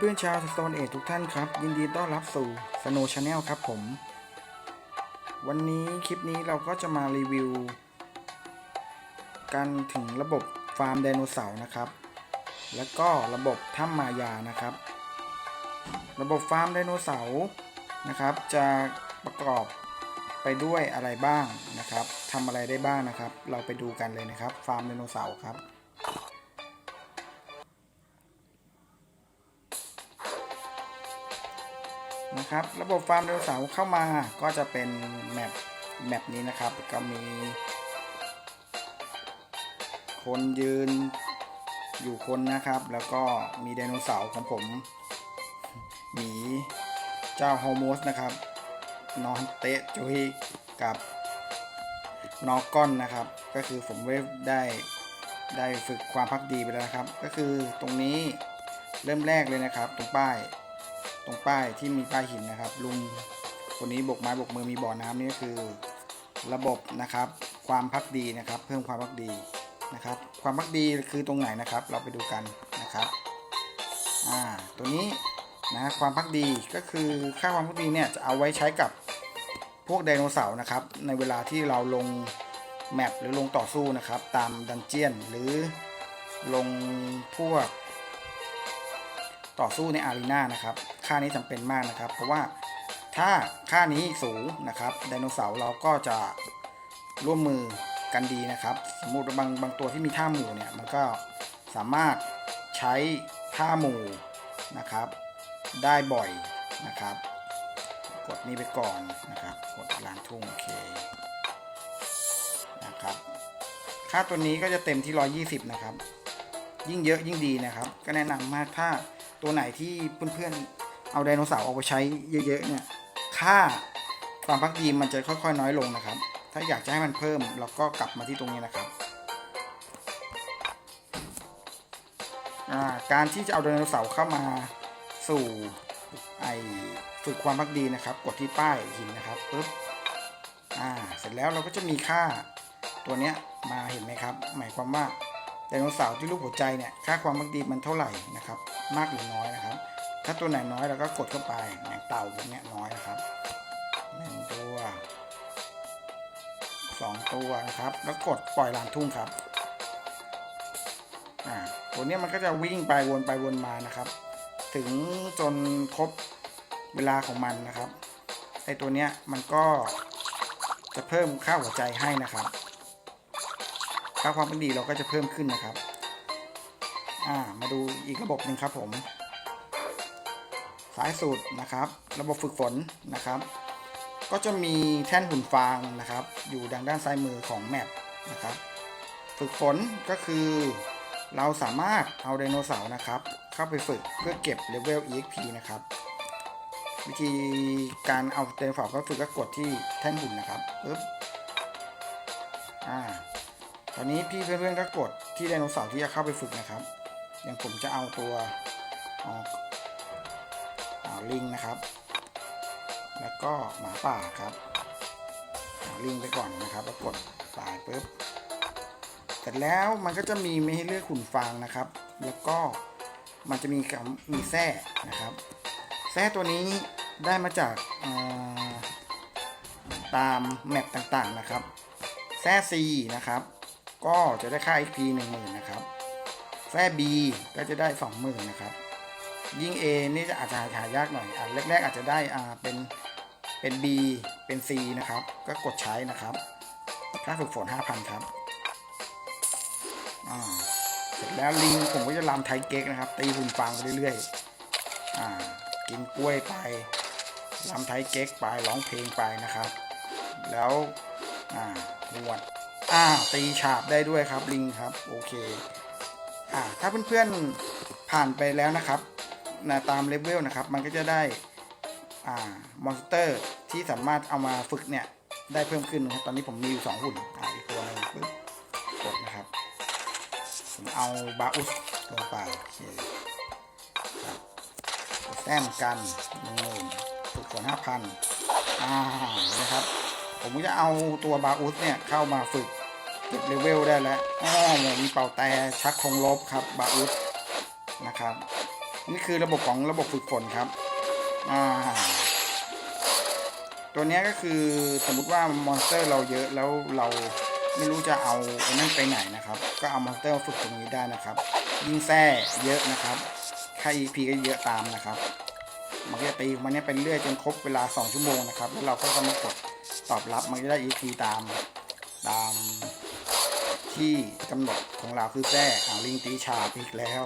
เพื่อนๆชาวสโตนเอทุกท่านครับ ยินดีต้อนรับสู่สโนชาแนลครับผม วันนี้คลิปนี้เราก็จะมารีวิว กันถึงระบบฟาร์มไดโนเสาร์นะครับ แล้วก็ระบบถ้ำมายานะครับ ระบบฟาร์มไดโนเสาร์นะครับ จะประกอบไปด้วยอะไรบ้างนะครับทำอะไรได้บ้างนะครับ เราไปดูกันเลยนะครับ ฟาร์มไดโนเสาร์ครับ นะครับ ระบบฟาร์มไดโนเสาร์เข้ามาก็จะเป็นแมปแมปนี้นะครับ ก็มี คนยืนอยู่คนนะครับ แล้วก็มีไดโนเสาร์ของผมหมีเจ้าโฮโมสนะครับนอนเตะจุยกับนอกก้อนนะครับ ก็คือผมเวฟได้ได้ฝึกความพักดีไปแล้วนะครับ ก็คือตรงนี้เริ่มแรกเลยนะครับ ตรงป้าย ตรงป้ายที่มีป้ายหินนะครับ ลุงคนนี้บกไม้บกมือมีบ่อน้ำนี่ก็คือระบบนะครับ ความพักดีนะครับ เพิ่มความพักดีนะครับ ความพักดีคือตรงไหนนะครับ เราไปดูกันนะครับอ่าตัวนี้นะความพักดีก็คือค่าความพักดีเนี่ยจะเอาไว้ใช้กับพวกไดโนเสาร์นะครับ ในเวลาที่เราลงแมปหรือลงต่อสู้นะครับ ตามดันเจียนหรือลงพวก ต่อสู้ในอารีนานะครับ ค่านี้จำเป็นมากนะครับ เพราะว่าถ้าค่านี้สูงนะครับไดโนเสาร์เราก็จะร่วมมือกันดีนะครับ สมมติบางบางตัวที่มีท่าหมู่เนี่ยมันก็สามารถใช้ท่าหมู่นะครับ ได้บ่อยนะครับ กดนี้ไปก่อนนะครับ กดลานทุ่งโอเคนะครับ ค่าตัวนี้ก็จะเต็มที่ 120 นะครับ ยิ่งเยอะยิ่งดีนะครับ ก็แนะนำมากถ้า ตัวไหนที่เพื่อนๆเอาไดโนเสาร์เอาไปใช้เยอะๆเนี่ยค่าความพักดีมันจะค่อยๆ น้อยลงนะครับ ถ้าอยากจะให้มันเพิ่มเราก็กลับมาที่ตรงนี้นะครับการที่จะเอาไดโนเสาร์เข้ามาสู่ไอฝึกความพักดีนะครับ กดที่ป้ายหินนะครับปึ๊บอ่าเสร็จแล้วเราก็จะมีค่าตัวเนี้ยมาเห็นไหมครับ หมายความว่า ไดโนเสาร์ที่รูปหัวใจเนี่ยค่าความพักดีมันเท่าไหร่นะครับ มากหรือน้อยนะครับ ถ้าตัวไหนน้อยเราก็กดเข้าไปอย่างเต่าพวกเนี้ยน้อยนะครับหนึ่งตัวสองตัวนะครับ แล้วกดปล่อยลานทุ่งครับอ่าตัวเนี้ยมันก็จะวิ่งไปวนไปวนมานะครับ ถึงจนครบเวลาของมันนะครับไอตัวเนี้ยมันก็จะเพิ่มค่าหัวใจให้นะครับ ค่าความเป็นดีเราก็จะเพิ่มขึ้นนะครับอ่ามาดูอีกระบบหนึ่งครับผม สายสูตรนะครับ ระบบฝึกฝนนะครับ ก็จะมีแท่นหุ่นฟางนะครับ อยู่ดังด้านซ้ายมือของแมปนะครับ ฝึกฝนก็คือเราสามารถเอาไดโนเสาร์นะครับ เข้าไปฝึกเพื่อเก็บเลเวล EXP นะครับวิธีการเอาไดโนเสาร์เข้าฝึกก็กดที่แท่นหุ่นนะครับปึ๊บอ่า ตอนนี้พี่เพื่อนๆก็กดที่ไดโนเสาร์ที่จะเข้าไปฝึกนะครับ อย่างผมจะเอาตัวออกลิงนะครับ แล้วก็หมาป่าครับลิงไปก่อนนะครับ แล้วกดสายปุ๊บเสร็จแล้วมันก็จะมีไม่ให้เลือกขุนฟางนะครับ แล้วก็มันจะมีมีแส้นะครับแส้ตัวนี้ได้มาจากตามแมปต่างๆนะครับแซ่ C นะครับ ก็จะได้ค่า XP 10,000 นะครับแซ่ B ก็จะได้ 20,000 นะครับ ยิ่ง A นี่จะอาจจะหายากหน่อยอะแรกๆอาจจะได้อ่าเป็นเป็น B เป็น C นะครับ ก็กดใช้นะครับค่าฝึกฝน 5,000 ครับอ่าเสร็จแล้วลิงผมก็จะลำไทยเก๊กนะครับ ตีหุ่นฟางไปเรื่อยๆอ่ากินกล้วยไปลำไทยเก๊กไปร้องเพลงไปนะครับ แล้วอ่าหวด อ่าตีฉาบได้ด้วยครับลิงครับโอเคอ่าถ้าเพื่อนๆผ่านไปแล้วนะครับนะตามเลเวลนะครับ มันก็จะได้อ่ามอนสเตอร์ที่สามารถเอามาฝึกเนี่ยได้เพิ่มขึ้นนะครับตอนนี้ผมมีอยู่สองหุ่นอ่าอีกตัวหนึงปึ๊บกดนะครับผมเอาบาอุสลงไปโอเคครับแต้มกันหนึ่งหมื่นฝึกฝนห้าพันอ่านะครับผมก็จะเอาตัวบาอุสเนี่ยเข้ามาฝึก เก็บเลเวลได้แล้วอ๋อมีเป่าแต่ชักคงลบครับบาอุสนะครับ นี่คือระบบของระบบฝึกฝนครับอ่าตัวนี้ก็คือสมมติว่ามอนสเตอร์เราเยอะแล้วเราไม่รู้จะเอาไอ้นั่นไปไหนนะครับ ก็เอามอนสเตอร์ฝึกตรงนี้ได้นะครับ ยิ่งแท้เยอะนะครับค่า EP ก็เยอะตามนะครับมันก็จะตีมันเนี้ยไปเรื่อยจนครบเวลา 2 ชั่วโมงนะครับ แล้วเราก็จะมากดตอบรับมันก็ได้ EP ตามตาม ที่กำหนดของเราคือแท้เอาลิงตีฉาบอีกแล้ว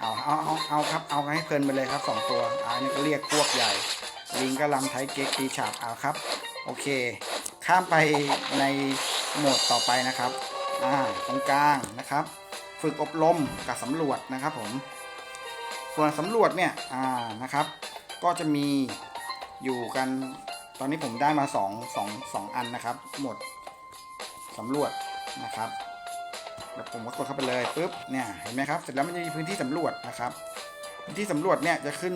เอาเอาเอาเอาครับเอาให้เพลินไปเลยครับสองตัวอันนี้ก็เรียกพวกใหญ่ ลิงก็ลำไทยเก๊กตีฉาบเอาครับ โอเค ข้ามไปในโหมดต่อไปนะครับอ่าตรงกลางนะครับ ฝึกอบรมกับสำรวจนะครับผมส่วนสำรวจเนี่ยอ่านะครับ ก็จะมีอยู่กันตอนนี้ผมได้มา2 2 2อันนะครับ หมดสำรวจนะครับ แล้วผมก็กดเข้าไปเลยปุ๊บเนี่ยเห็นไหมครับเสร็จแล้วมันจะมีพื้นที่สำรวจนะครับ พื้นที่สำรวจเนี่ยจะขึ้น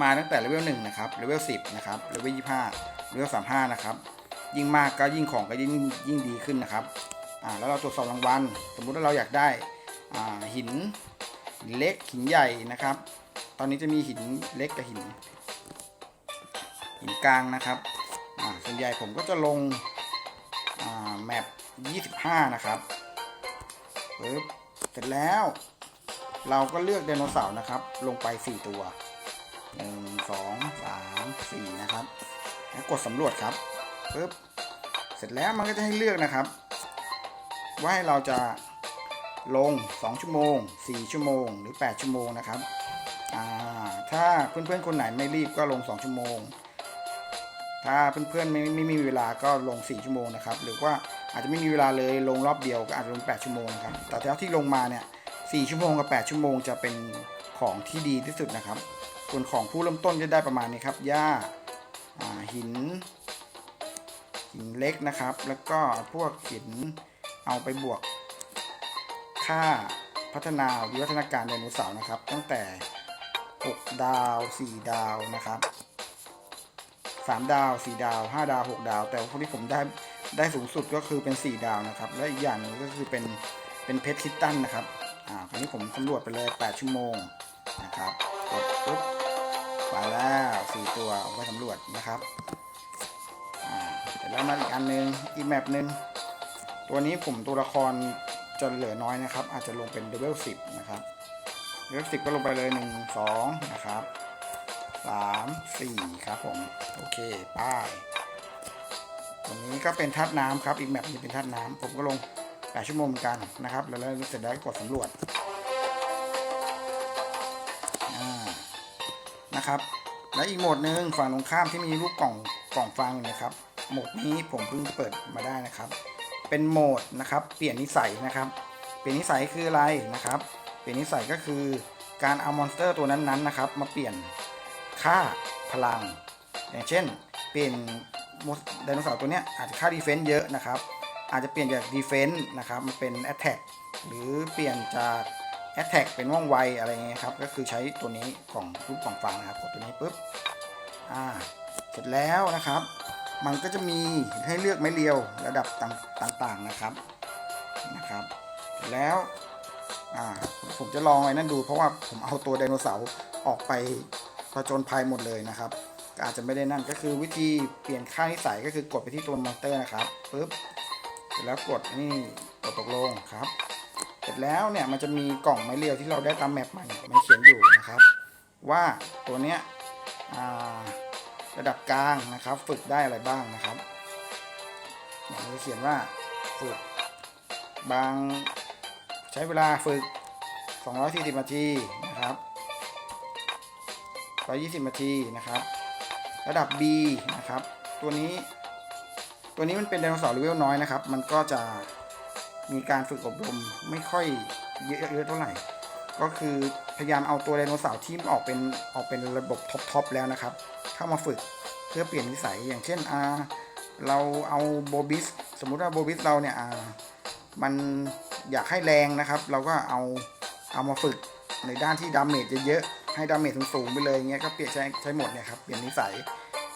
มาตั้งแต่เลเวลหนึ่งนะครับเลเวลสิบนะครับเลเวลยี่ห้าเลเวลสามห้านะครับ ยิ่งมากก็ยิ่งของก็ยิ่งยิ่งดีขึ้นนะครับอ่าแล้วเราตรวจสอบรางวัลสมมุติว่าเราอยากได้อ่าหินหินเล็กหินใหญ่นะครับ ตอนนี้จะมีหินเล็กกับหิน หินกลางนะครับอ่าส่วนใหญ่ผมก็จะลงอ่าแมป25 นะครับ ปึ๊บเสร็จแล้ว เราก็เลือกไดโนเสาร์นะครับ ลงไป 4 ตัว 1 2 3 4 นะครับ แล้วกดสำรวจครับปึ๊บเสร็จแล้วมันก็จะให้เลือกนะครับ ว่าให้เราจะลง 2 ชั่วโมง 4 ชั่วโมง หรือ 8 ชั่วโมงนะครับถ้าเพื่อนๆคนไหนไม่รีบก็ลง 2 ชั่วโมง ถ้าเพื่อนๆไม่ไม่มีเวลาก็ลง 4 ชั่วโมงนะครับ หรือว่า อาจจะไม่มีเวลาเลยลงรอบเดียวก็อาจจะลง 8 ชั่วโมงครับ แต่เท่าที่ลงมาเนี่ย4ชั่วโมงกับ 8 ชั่วโมงจะเป็นของที่ดีที่สุดนะครับ ส่วนของผู้เริ่มต้นจะได้ประมาณนี้ครับ หญ้าอ่าหิน หินเล็กนะครับ แล้วก็พวกหินเอาไปบวก ค่าพัฒนาวิวัฒนาการไดโนเสาร์นะครับ ตั้งแต่ 6 ดาว 4 ดาวนะครับ 3 ดาว 4 ดาว 5 ดาว 6 ดาว แต่พวกที่ผมได้ ได้สูงสุดก็คือเป็น 4 ดาวนะครับ และอีกอย่างหนึงก็คือเป็นเป็นเพชรคิตตันนะครับอ่าคราวนี้ผมสำรวจไปเลย 8 ชั่วโมงนะครับกดปุ๊บไปแล้ว4ตัวออกไปสำรวจนะครับอ่าเสร็จแล้วมาอีกอันหนึงอีกแมปหนึ่งตัวนี้ผมตัวละครจะเหลือน้อยนะครับ อาจจะลงเป็นเลเวล10 นะครับเลเวล10 ก็ลงไปเลย 1 2 นะครับ 3 4 ครับผม โอเค ป้าย ตรงนี้ก็เป็นธาตุน้ำครับ อีกแมปนี้เป็นธาตุน้ำผมก็ลง8ชั่วโมงเหมือนกันนะครับ แล้วแล้วเสร็จแล้วก็กดสำรวจนะครับ และอีกโหมดหนึ่งฝั่งตรงข้ามที่มีรูปกล่องกล่องฟังนะครับ โหมดนี้ผมเพิ่งเปิดมาได้นะครับ เป็นโหมดนะครับ เปลี่ยนนิสัยนะครับ เปลี่ยนนิสัยคืออะไรนะครับ เปลี่ยนนิสัยก็คือการเอามอนสเตอร์ตัวนั้นๆนะครับ มาเปลี่ยนค่าพลัง อย่างเช่น เปลี่ยน ไดโนเสาร์ตัวเนี้ยอาจจะค่าดีเฟนซ์เยอะนะครับ อาจจะเปลี่ยนจากดีเฟนซ์นะครับมาเป็นแอตแทกหรือเปลี่ยนจากแอตแทกเป็นว่องไวอะไรเงี้ยครับ ก็คือใช้ตัวนี้ของรูปกล่องฟังนะครับกดตัวนี้ปุ๊บอ่าเสร็จแล้วนะครับ มันก็จะมีให้เลือกไม้เรียวระดับต่างๆนะครับนะครับ แล้วอ่าผมจะลองไอ้นั่นดูเพราะว่าผมเอาตัวไดโนเสาร์ออกไปผจญภัยหมดเลยนะครับ ก็อาจจะไม่ได้นั่นก็คือวิธีเปลี่ยนค่านิสัยก็คือกดไปที่ตัวมอนเตอร์นะครับปุ๊บเสร็จแล้วกดนี่กดตกลงครับ เสร็จแล้วเนี่ยมันจะมีกล่องไม้เรียวที่เราได้ตามแมปมาเนี่มันเขียนอยู่นะครับ ว่าตัวเนี้ยระดับกลางนะครับ ฝึกได้อะไรบ้างนะครับเนี่ยมันจะเขียนว่าฝึกบางใช้เวลาฝึก 240 นาทีนะครับ120 นาทีนะครับ ระดับ B นะครับ ตัวนี้ ตัวนี้มันเป็นไดโนเสาร์เลเวลน้อยนะครับ มันก็จะมีการฝึกอบรมไม่ค่อยเยอะเยอะเท่าไหร่ ก็คือพยายามเอาตัวไดโนเสาร์ที่ออกเป็นออกเป็นระบบท็อปทอปแล้วนะครับ เข้ามาฝึกเพื่อเปลี่ยนนิสัยอย่างเช่นอ่าเราเอาโบบิสสมมุติว่าโบบิสเราเนี่ยอ่ามันอยากให้แรงนะครับ เราก็เอาเอามาฝึกในด้านที่ดาเมจเยอะๆ ให้ดาเมจสูงๆไปเลยเงี้ยก็เปลี่ยนใช้ใช้หมดเนี่ยครับเปลี่ยนนิสัย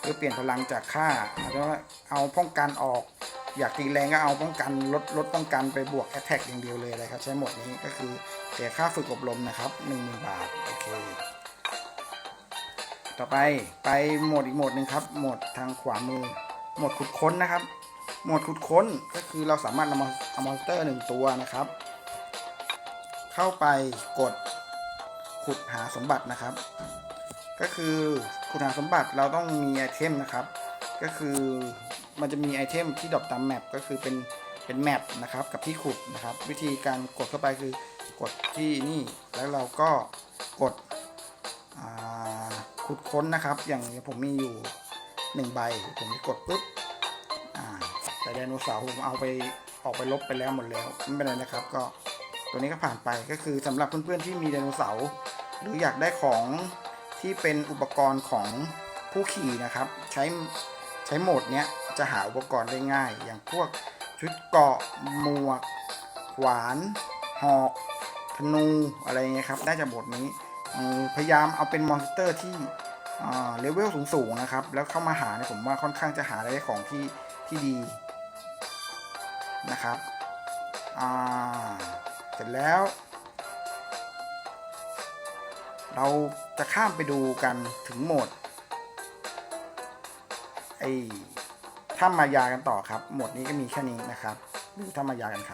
เพื่อเปลี่ยนพลังจากค่าแล้วเอาป้องกันออก อยากตีแรงก็เอาป้องกันลดลดป้องกันไปบวกแอตแทกอย่างเดียวเลยเลยครับ ใช้หมดนี้ก็คือเสียค่าฝึกอบรมนะครับหนึ่งหมื่นบาทโอเคต่อไปไปโหมดอีกโหมดหนึ่งครับโหมดทางขวามือโหมดขุดค้นนะครับโหมดขุดค้นก็คือเราสามารถนำเอามอนสเตอร์หนึ่งตัวนะครับ เข้าไปกด ขุดหาสมบัตินะครับ ก็คือขุดหาสมบัติเราต้องมีไอเทมนะครับ ก็คือมันจะมีไอเทมที่ดรอปตามแมปก็คือเป็นเป็นแมปนะครับกับที่ขุดนะครับ วิธีการกดเข้าไปคือกดที่นี่แล้วเราก็กดขุดค้นนะครับ อย่างผมมีอยู่หนึ่งใบ ผมกดปุ๊บแต่ไดโนเสาร์ผมเอาไปออกไปลบไปแล้วหมดแล้วไม่เป็นไรนะครับ ก็ตัวนี้ก็ผ่านไปก็คือสำหรับเพื่อนๆที่มีไดโนเสาร์ หรืออยากได้ของที่เป็นอุปกรณ์ของผู้ขี่นะครับ ใช้ใช้โหมดเนี้ยจะหาอุปกรณ์ได้ง่าย อย่างพวกชุดเกาะหมวก ขวาน หอกธนูอะไรเงี้ยครับได้จากบทนี้พยายามเอาเป็นมอนสเตอร์ที่เลเวลสูงๆนะครับ แล้วเข้ามาหาเนี่ยผมว่าค่อนข้างจะหาได้ของที่ที่ดีนะครับ อ่า เสร็จแล้ว เราจะข้ามไปดูกันถึงโหมดไอ้ถ้ามายากันต่อครับ โหมดนี้ก็มีแค่นี้นะครับ ดูถ้ามายากันครับ